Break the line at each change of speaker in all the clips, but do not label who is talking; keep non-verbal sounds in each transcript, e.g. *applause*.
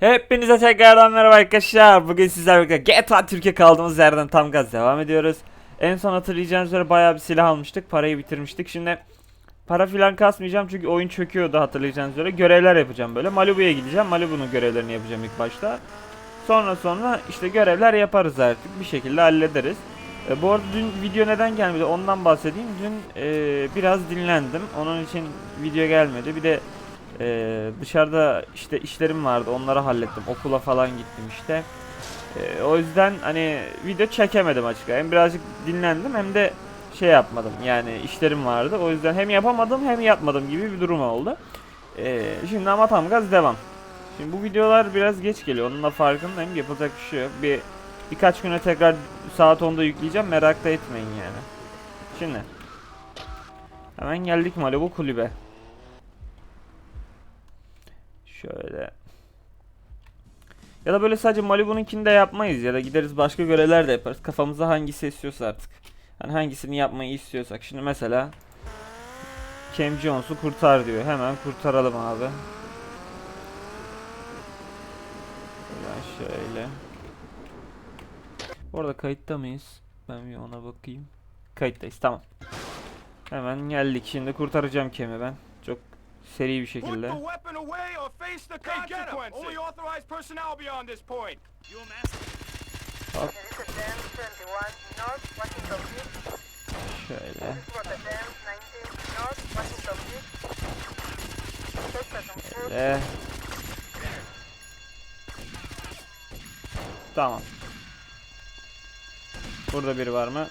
Hepinize tekrardan merhaba arkadaşlar. Bugün sizlerle birlikte GTA Türkiye kaldığımız yerden tam gaz devam ediyoruz. En son hatırlayacağınız üzere bayağı bir silah almıştık. Parayı bitirmiştik. Şimdi para filan kasmayacağım çünkü oyun çöküyordu hatırlayacağınız üzere. Görevler yapacağım böyle. Malibu'ya gideceğim. Malibu'nun görevlerini yapacağım ilk başta. Sonra sonra işte görevler yaparız artık. Bir şekilde hallederiz. E, bu arada dün video neden gelmedi ondan bahsedeyim. Dün e, biraz dinlendim. Onun için video gelmedi. Bir de ee, dışarıda işte işlerim vardı onları hallettim. Okula falan gittim işte. Ee, o yüzden hani video çekemedim açıkçası. Hem birazcık dinlendim hem de şey yapmadım. Yani işlerim vardı. O yüzden hem yapamadım hem yapmadım gibi bir durum oldu. Ee, şimdi ama tam gaz devam. Şimdi bu videolar biraz geç geliyor. Onun da farkındayım. Yapılacak bir şey yok. Bir birkaç güne tekrar saat 10'da yükleyeceğim. Merak da etmeyin yani. Şimdi hemen geldik Malibu kulübe Şöyle. Ya da böyle sadece Malibu'nunkini de yapmayız ya da gideriz başka görevler de yaparız. Kafamıza hangisi esiyorsa artık. Hani hangisini yapmayı istiyorsak. Şimdi mesela Cam Jones'u kurtar diyor. Hemen kurtaralım abi. Ben şöyle. Orada kayıtta mıyız? Ben bir ona bakayım. Kayıttayız tamam. Hemen geldik. Şimdi kurtaracağım Cam'i ben. Seri bir şekilde.
the weapon away or face the
Hey, get him!
consequences.
Only authorized personnel beyond this point. You a master?
This is Dam 21 North Washington Beach.
Şöyle.
This is Rotterdam 19 North Washington Beach. Take person food.
Şöyle. Tamam. Burada biri var mı?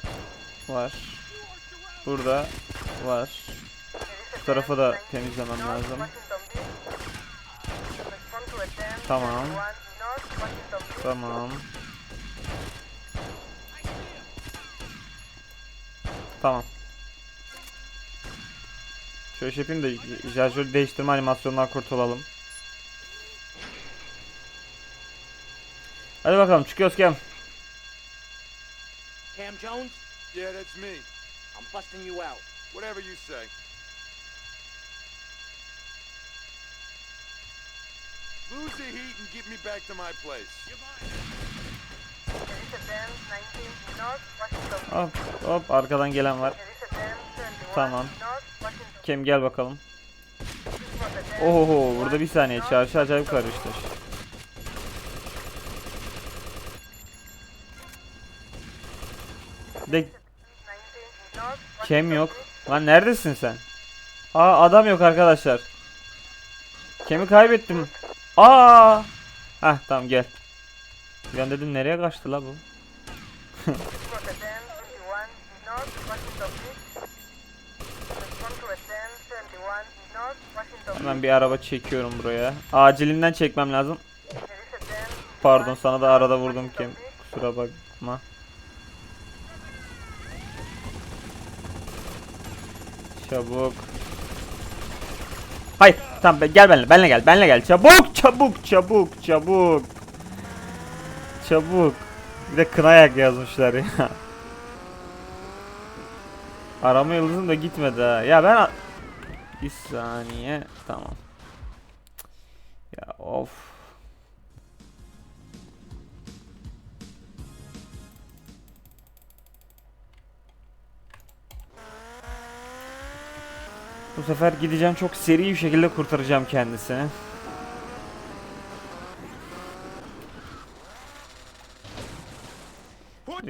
Var. Burada var. Bu tarafı da temizlemem lazım. Tamam.
21 North Washington Beach.
Tamam. Tamam. Şöyle şey yapayım da şarjörü değiştirme animasyonundan kurtulalım. Hadi bakalım çıkıyoruz Kem.
Cam Jones,
Yeah, that's me.
I'm busting you out.
Whatever you say. Lose the heat and get me back to my place.
There is a Dam 19 North Washington Beach.
Hop hop arkadan gelen var.
There is a Dam 21
Tamam. Kem gel bakalım. Oho burada bir saniye çarşı acayip karıştı. De
19 North
Kem yok. Lan neredesin sen? Aa adam yok arkadaşlar. Kemi kaybettim. Aa! Heh tamam gel. Ben dedim nereye kaçtı la bu?
Rotterdam 21 North Washington Beach. Respond to a Dam 21 North Washington Beach.
Hemen bir araba çekiyorum buraya. Acilinden çekmem lazım. Pardon sana da arada vurdum.
Beach.
Kusura bakma. Çabuk. Hayır tamam gel benimle benimle gel benimle gel. Çabuk çabuk çabuk çabuk. Çabuk. Bir de kına yak yazmışlar ya. *laughs* Arama yıldızım da gitmedi ha. Ya ben bir saniye tamam. Ya of Bu sefer gideceğim çok seri bir şekilde kurtaracağım kendisini.
Put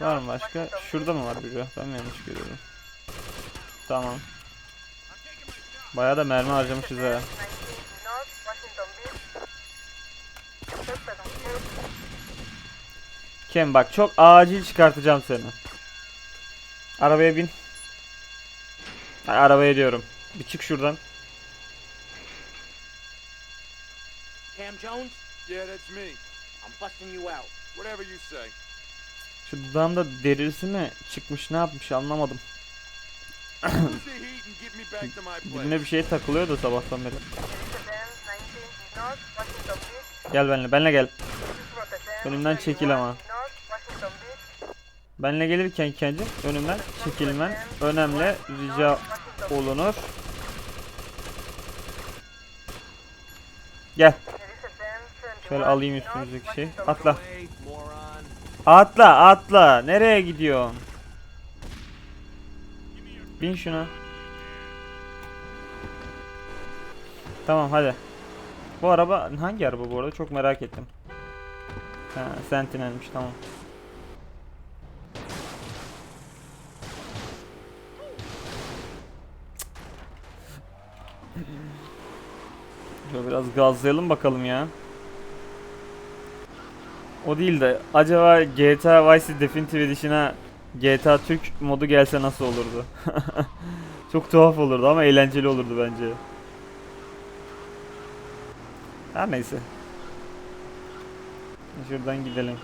Var mı başka? Şurada mı var biri? Ben yanlış görüyorum? Tamam. Bayağı da mermi harcamışız ha.
19 North Washington Beach. Take person food.
Kem bak çok acil çıkartacağım seni. Arabaya bin. Ay, arabaya diyorum. Bir çık şuradan.
Jones,
Yeah, that's me.
I'm busting you out.
Whatever you say.
Şu dudağımda derisi mi çıkmış ne yapmış anlamadım. *coughs*
Place.
bir şey takılıyor da sabahtan beri.
There is a 10, 19 North, Washington Beach.
Gel benimle, benimle gel.
This is for the 10,
Önümden çekil ama.
31 North, Washington Beach.
Benle gelirken kendi önümden çekilmen önemli rica olunur. Gel.
There is a 10, 21
Şöyle alayım üstümüzdeki şey. Atla. Atla atla. Nereye gidiyorsun? Bin şuna. Tamam hadi. Bu araba hangi araba bu arada çok merak ettim. Ha, Sentinel'miş tamam. Şöyle biraz gazlayalım bakalım ya. O değil de acaba GTA Vice Definitive Edition'a GTA Türk modu gelse nasıl olurdu? *laughs* Çok tuhaf olurdu ama eğlenceli olurdu bence. Her neyse. Şuradan gidelim.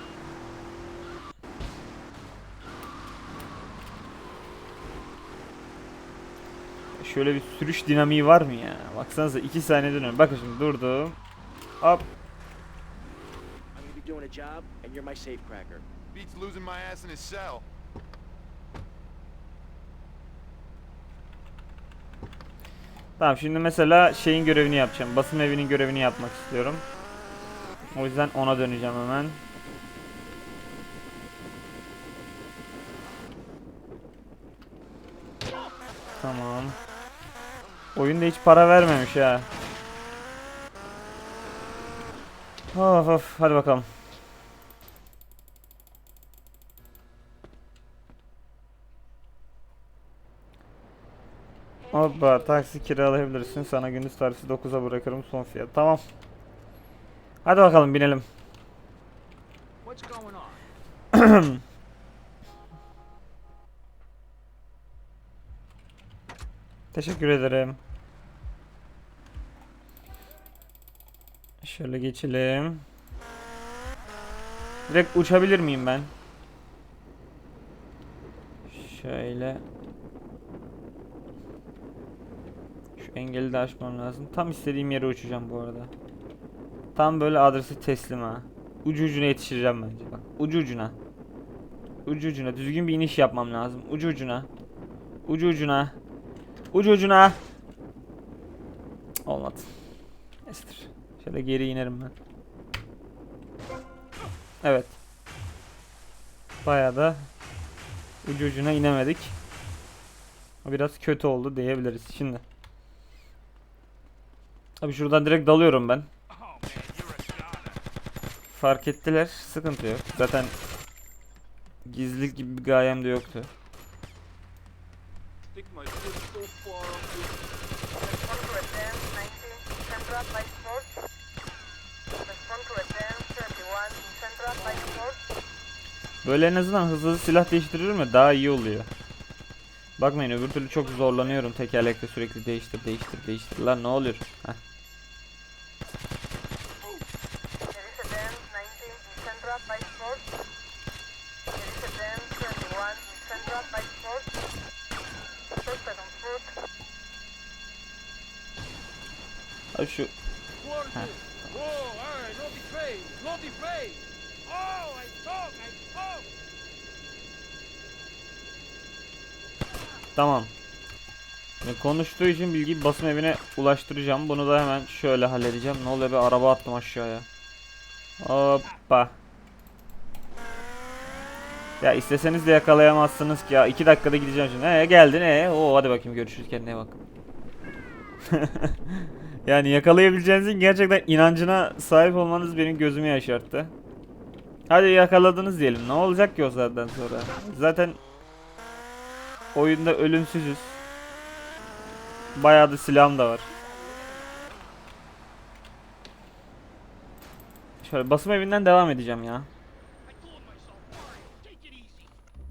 Şöyle bir sürüş dinamiği var mı ya? Baksanıza 2 saniye dönüyorum. Bakın şimdi durdum. Hop.
Doing a job, and you're my safecracker.
Beats losing my ass in his cell.
Tamam şimdi mesela şeyin görevini yapacağım. Basım evinin görevini yapmak istiyorum. O yüzden ona döneceğim hemen. Tamam. Oyunda hiç para vermemiş ha. Of of hadi bakalım. Hoppa taksi kiralayabilirsin. Sana gündüz tarifi 9'a bırakırım son fiyat. Tamam. Hadi bakalım binelim. *clears throat* Teşekkür ederim. Şöyle geçelim. Direkt uçabilir miyim ben? Şöyle. Şu engeli de aşmam lazım. Tam istediğim yere uçacağım bu arada. Tam böyle adresi teslim ha. Ucu ucuna yetişeceğim bence bak. Ucu ucuna. Ucu ucuna. Düzgün bir iniş yapmam lazım. Ucu ucuna. Ucu ucuna. Ucu ucuna. Olmadı. Neysedir. Şöyle geri inerim ben. Evet. Bayağı da ucu ucuna inemedik. Biraz kötü oldu diyebiliriz şimdi. Abi şuradan direkt dalıyorum ben. Fark ettiler. Sıkıntı yok. Zaten gizlilik gibi bir gayem de yoktu.
Stick my foot so far up
Respond to a 10, 19 Central Light Force. Respond to a 10, 31 Central Light Force.
Böyle en azından hızlı silah değiştiriyorum ya daha iyi oluyor. Bakmayın öbür türlü çok zorlanıyorum tekerlekle sürekli değiştir değiştir değiştir. Lan ne oluyor? Heh.
There is a 10, 19 Central Light Force. There is a 10, 21 Central Light Force. Suspect on foot.
Abi şu.
Oh, talk.
tamam. Şimdi konuştuğu için bilgiyi basım evine ulaştıracağım. Bunu da hemen şöyle halledeceğim. Ne oluyor be araba attım aşağıya. Hoppa. Ya isteseniz de yakalayamazsınız ki ya. 2 dakikada gideceğim şimdi. Ee geldin ee. Oo hadi bakayım görüşürüz kendine bak. *laughs* yani yakalayabileceğinizin gerçekten inancına sahip olmanız benim gözümü yaşarttı. Hadi yakaladınız diyelim. Ne olacak ki o zaten sonra? Zaten oyunda ölümsüzüz. Bayağı da silahım da var. Şöyle basım evinden devam edeceğim ya.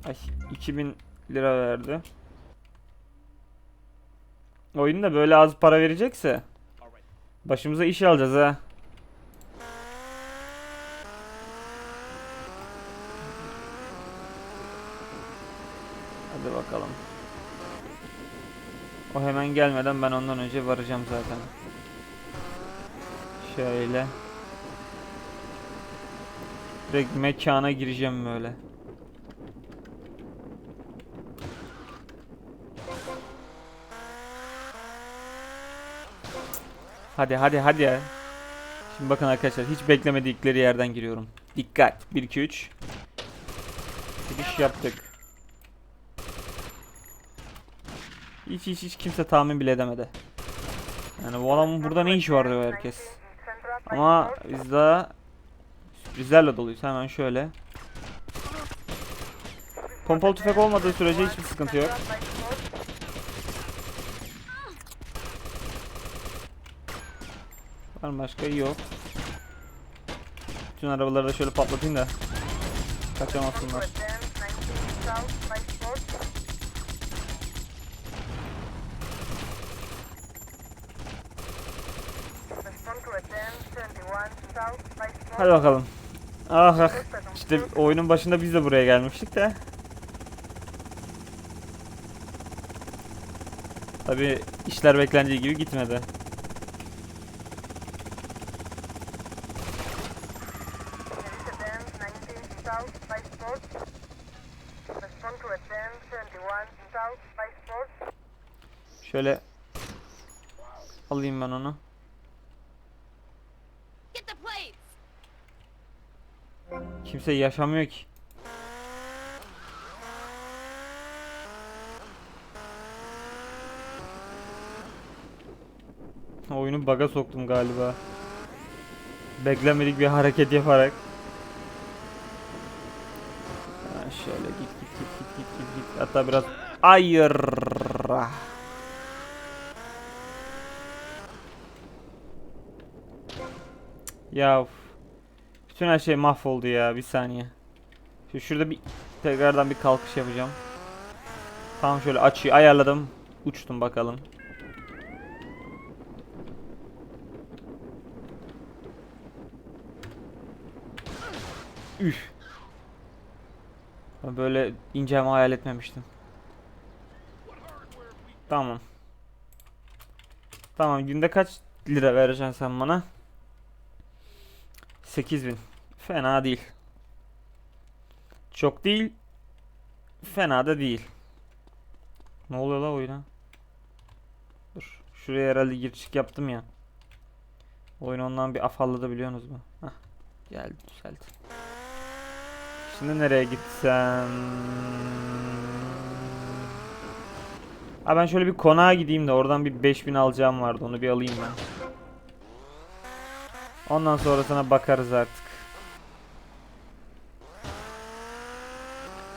Ay 2000 lira verdi. Oyunda böyle az para verecekse başımıza iş alacağız ha. Hadi bakalım. O hemen gelmeden ben ondan önce varacağım zaten. Şöyle. Direkt mekana gireceğim böyle. Hadi hadi hadi ya. Şimdi bakın arkadaşlar hiç beklemedikleri yerden giriyorum. Dikkat. 1 2 3. Giriş yaptık. Hiç hiç hiç kimse tahmin bile edemedi. Yani bu adamın burada ne işi var diyor herkes. Ama biz daha sürprizlerle doluyuz. Hemen şöyle. Pompalı tüfek olmadığı sürece hiçbir sıkıntı yok.
Central by force.
Var mı başka? Yok. Bütün arabaları da şöyle patlatayım da kaçamasınlar.
Advance 19 south by force. Respond to advance 21 south by force.
Hadi bakalım. Ah ah. İşte oyunun başında biz de buraya gelmiştik de. Tabi işler beklendiği gibi gitmedi.
Advance 19 south by force. Respond to advance 21 south by force.
Şöyle alayım ben onu.
Get the plates!
Kimse yaşamıyor ki. Oyunu baga soktum galiba. Beklenmedik bir hareket yaparak. Ha, şöyle git git git git git git git. Hatta biraz ayır. Ya bütün her şey mahvoldu ya bir saniye. Şu şurada bir tekrardan bir kalkış yapacağım. Tamam şöyle açıyı ayarladım. Uçtum bakalım. Üf. Böyle ineceğimi hayal etmemiştim. Tamam. Tamam günde kaç lira vereceksin sen bana? 8000. Fena değil. Çok değil. Fena da değil. Ne oluyor la oyuna? Dur. Şuraya herhalde gir çık yaptım ya. Oyun ondan bir afalladı biliyorsunuz mu? Hah. Geldi düzeldi. Şimdi nereye gitsem? Ha ben şöyle bir konağa gideyim de oradan bir 5000 alacağım vardı. Onu bir alayım ben. Ondan sonrasına bakarız artık.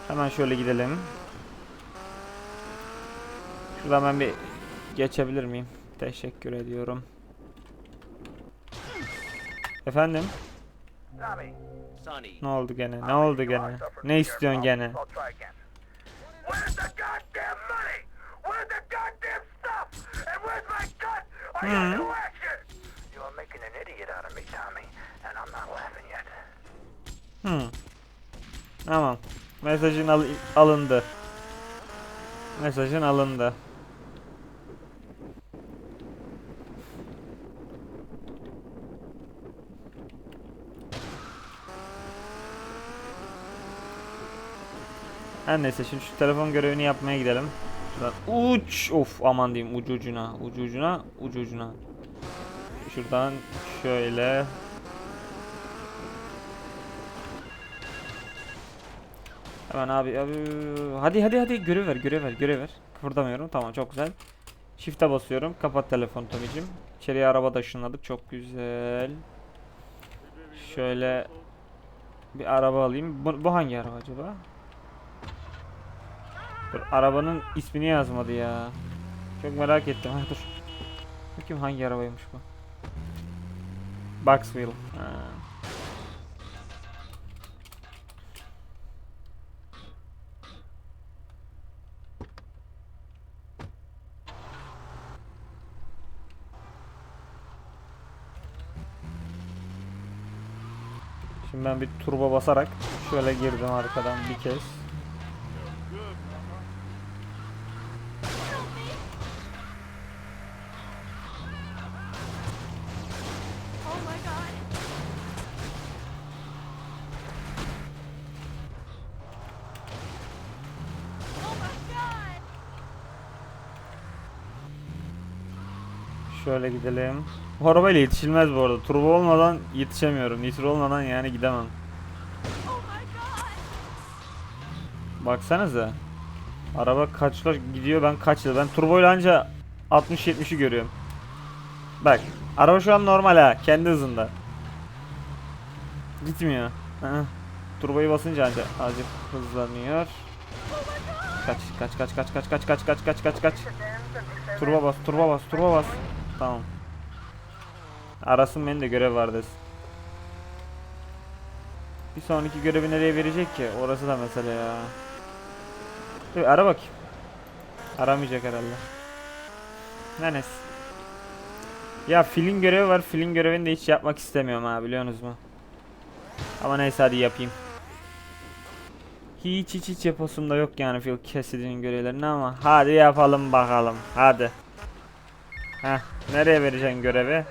Hemen şöyle gidelim. Şuradan ben bir geçebilir miyim? Teşekkür ediyorum. Efendim? Ne oldu gene? Ne oldu gene? Ne istiyorsun gene?
I'll
Hmm. Tamam. Mesajın al- alındı. Mesajın alındı. Her neyse şimdi şu telefon görevini yapmaya gidelim. Şuradan uç of aman diyeyim ucu ucuna ucu ucuna ucu ucuna. Şuradan şöyle Hemen abi abi hadi hadi hadi görev ver görev ver görev ver. Kıpırdamıyorum tamam çok güzel. Shift'e basıyorum. Kapat telefonu Tommy'cim. İçeriye araba da ışınladık. Çok güzel. Şöyle bir araba alayım. Bu, bu hangi araba acaba? Dur, arabanın ismini yazmadı ya. Çok merak ettim. Ha, dur. Bakayım hangi arabaymış bu. Bucksville. Ha. Ben bir turbo basarak şöyle girdim arkadan bir kez. Şöyle gidelim. Bu arabayla yetişilmez bu arada. Turbo olmadan yetişemiyorum. Nitro olmadan yani gidemem. Baksanıza. Araba kaçla gidiyor ben kaçla. Ben turboyla anca 60-70'i görüyorum. Bak. Araba şu an normal ha. Kendi hızında. Gitmiyor. Turboyu basınca anca azıcık hızlanıyor. Kaç kaç kaç kaç kaç kaç kaç kaç kaç kaç kaç. Turbo bas, turbo bas, turbo bas. Tamam. Arasın beni de görev var. Bir sonraki görevi nereye verecek ki? Orası da mesele ya. Dur ara bakayım. Aramayacak herhalde. Nenes. Ya filin görevi var. Filin görevini de hiç yapmak istemiyorum ha biliyorsunuz mu? Ama neyse hadi yapayım. Hiç hiç hiç yapasım da yok yani Phil Cassidy'nin görevlerini ama hadi yapalım bakalım. Hadi. Heh, nereye vereceksin görevi?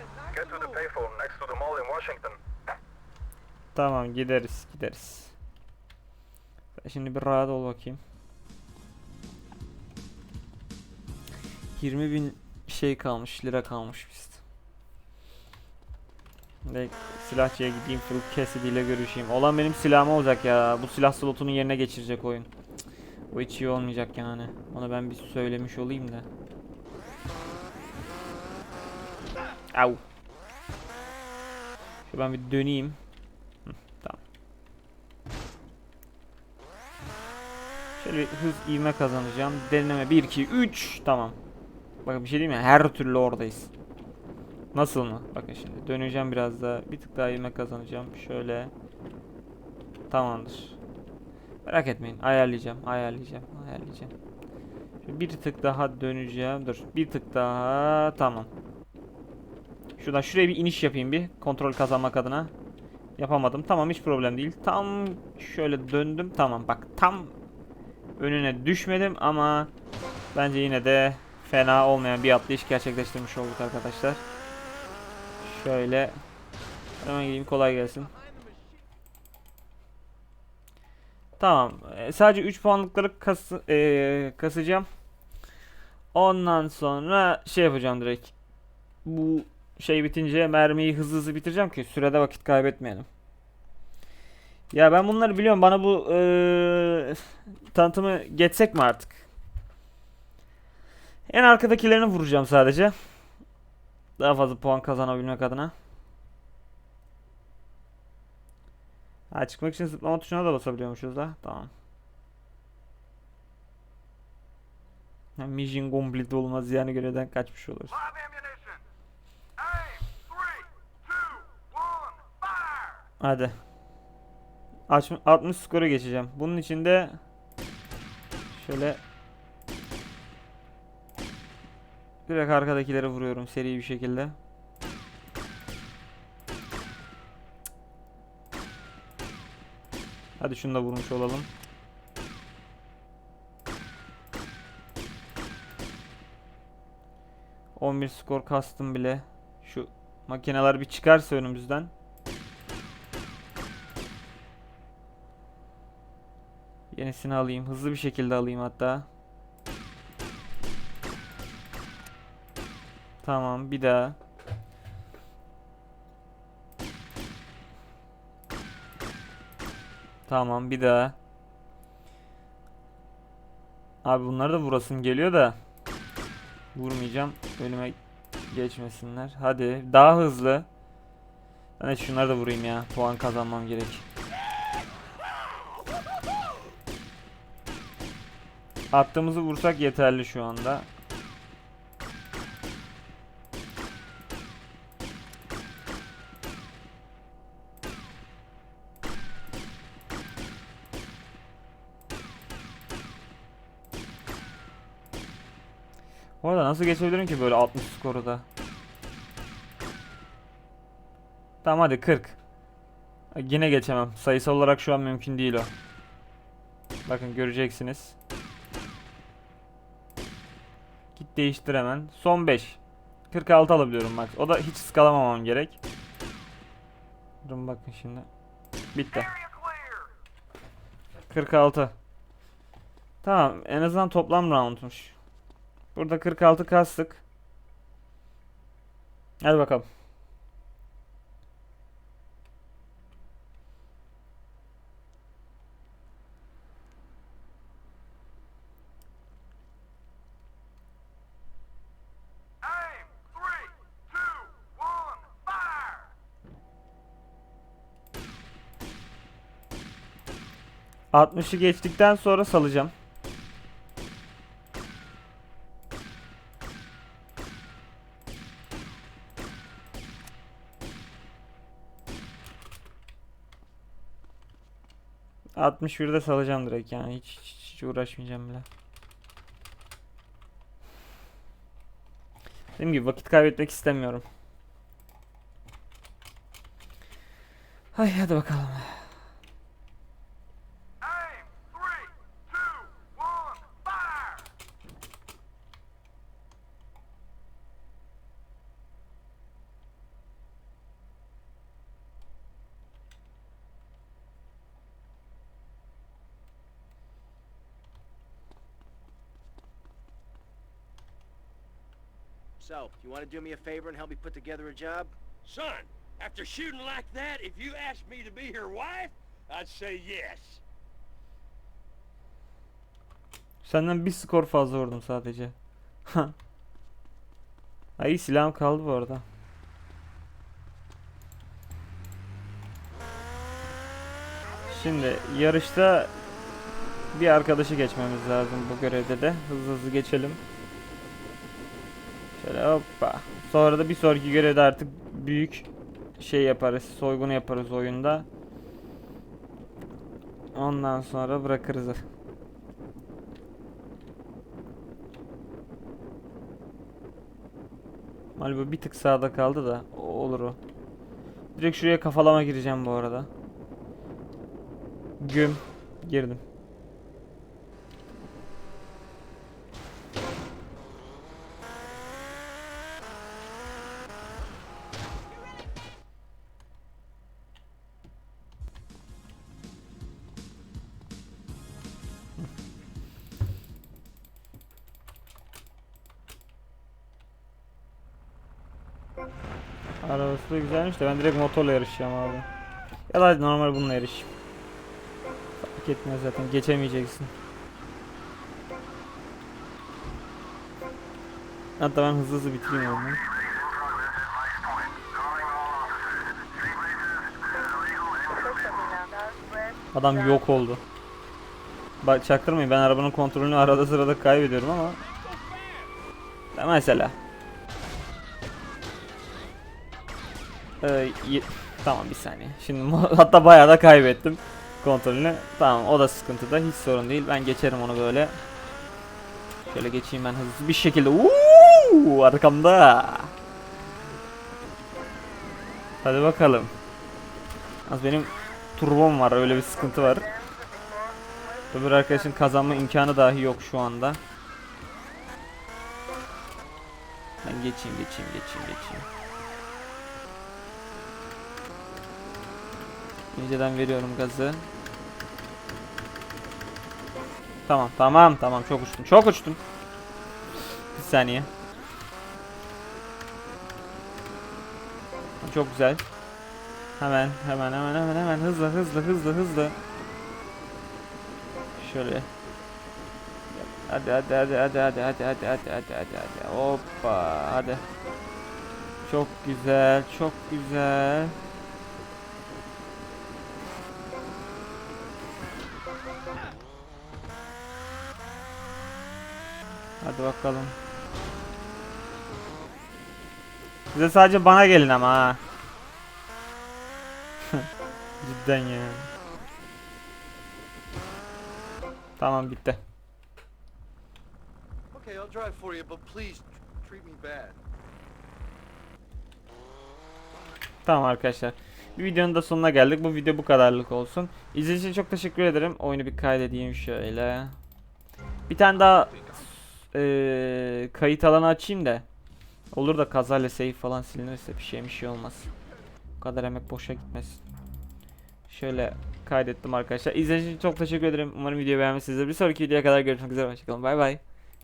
Tamam gideriz gideriz. Şimdi bir rahat ol bakayım. 20 bin şey kalmış lira kalmış bizde. Ve silahçıya gideyim Phil Cassidy ile görüşeyim. Olan benim silahım olacak ya. Bu silah slotunun yerine geçirecek oyun. O hiç iyi olmayacak yani. Onu ben bir söylemiş olayım da. Au. Şu ben bir döneyim. Hı, tamam. Şöyle bir hız ivme kazanacağım. Deneme 1 2 3 tamam. Bakın bir şey diyeyim mi? Her türlü oradayız. Nasıl mı? Bakın şimdi döneceğim biraz daha. Bir tık daha ivme kazanacağım. Şöyle. Tamamdır. Merak etmeyin. Ayarlayacağım. Ayarlayacağım. Ayarlayacağım. Bir tık daha döneceğim. Dur. Bir tık daha. Tamam. Şuradan şuraya bir iniş yapayım bir. Kontrol kazanmak adına. Yapamadım. Tamam hiç problem değil. Tam şöyle döndüm. Tamam bak tam önüne düşmedim ama bence yine de fena olmayan bir atlayış gerçekleştirmiş olduk arkadaşlar. Şöyle hemen gideyim kolay gelsin. Tamam. e, sadece 3 puanlıkları kas e, kasacağım. Ondan sonra şey yapacağım direkt. Bu şey bitince mermiyi hızlı hızlı bitireceğim ki sürede vakit kaybetmeyelim. Ya ben bunları biliyorum. Bana bu eee, tanıtımı geçsek mi artık? En arkadakilerini vuracağım sadece. Daha fazla puan kazanabilmek adına. Ha çıkmak için zıplama tuşuna da basabiliyormuşuz da. Tamam. Mission complete olmaz yani görevden kaçmış oluruz. Hadi. Aç, 60 skoru geçeceğim. Bunun için de şöyle direkt arkadakileri vuruyorum seri bir şekilde. Hadi şunu da vurmuş olalım. ...11 skor kastım bile. Şu makineler bir çıkarsa önümüzden. Yenisini alayım. Hızlı bir şekilde alayım hatta. Tamam bir daha. Tamam bir daha. Abi bunları da vurasım geliyor da. Vurmayacağım. Önüme geçmesinler. Hadi daha hızlı. Ben şunları da vurayım ya. Puan kazanmam gerek. Attığımızı vursak yeterli şu anda. Bu arada nasıl geçebilirim ki böyle 60 skoru da? Tamam hadi 40. Yine geçemem. Sayısal olarak şu an mümkün değil o. Bakın göreceksiniz. Git değiştir hemen. Son 5. 46 alabiliyorum max. O da hiç skalamamam gerek. Durun bakın şimdi. Bitti.
Area clear.
46. Tamam en azından toplam roundmuş. Burada 46 kastık. Hadi bakalım. ...60'ı geçtikten sonra salacağım. ...61'de salacağım direkt yani hiç, hiç, hiç uğraşmayacağım bile. Dediğim gibi vakit kaybetmek istemiyorum. Hay hadi bakalım.
So, you want to do me a favor and help me put together a job?
Son, after shooting like that, if you asked me to be your wife, I'd say yes.
Senden bir skor fazla vurdum sadece. Ay silahım kaldı bu arada. Şimdi yarışta bir arkadaşı geçmemiz lazım bu görevde de. Hızlı hızlı geçelim. Şöyle hoppa. Sonra da bir sonraki görevde artık büyük şey yaparız. Soygunu yaparız oyunda. Ondan sonra bırakırız. Malibu bir tık sağda kaldı da o olur o. Direkt şuraya kafalama gireceğim bu arada. Güm girdim. Güzelmiş de ben direkt motorla yarışacağım abi. Ya da normal bununla yarışayım. Fark etmez zaten geçemeyeceksin. Hatta ben hızlı hızlı bitireyim oyunu. Adam yok oldu. Bak çaktırmayın ben arabanın kontrolünü arada sırada kaybediyorum ama. Mesela. Ee, tamam bir saniye. Şimdi *laughs* hatta bayağı da kaybettim kontrolünü. Tamam o da sıkıntıda hiç sorun değil. Ben geçerim onu böyle. Şöyle geçeyim ben hızlı bir şekilde. Uuu, arkamda. Hadi bakalım. Az benim turbom var öyle bir sıkıntı var. Öbür arkadaşın kazanma imkanı dahi yok şu anda. Ben geçeyim geçeyim geçeyim geçeyim. İnceden veriyorum gazı. Tamam tamam tamam çok uçtum çok uçtum. Bir saniye. Çok güzel. Hemen hemen hemen hemen hemen hızlı hızlı hızlı hızlı. Şöyle. Hadi hadi hadi hadi hadi hadi hadi hadi hadi hadi hadi hoppa hadi. Çok güzel çok güzel. Hadi bakalım. Size sadece bana gelin ama ha. *laughs* Cidden ya. Tamam bitti.
Okay, I'll drive for you, but please tr- treat me bad.
Tamam arkadaşlar. Bir videonun da sonuna geldik. Bu video bu kadarlık olsun. İzlediğiniz için çok teşekkür ederim. Oyunu bir kaydedeyim şöyle. Bir tane daha eee, kayıt alanı açayım da. Olur da kazayla save falan silinirse bir şey bir şey olmaz. Bu kadar emek boşa gitmesin. Şöyle kaydettim arkadaşlar. İzlediğiniz için çok teşekkür ederim. Umarım videoyu beğenmişsinizdir. Bir sonraki videoya kadar görüşmek üzere. Hoşçakalın. Bay bay.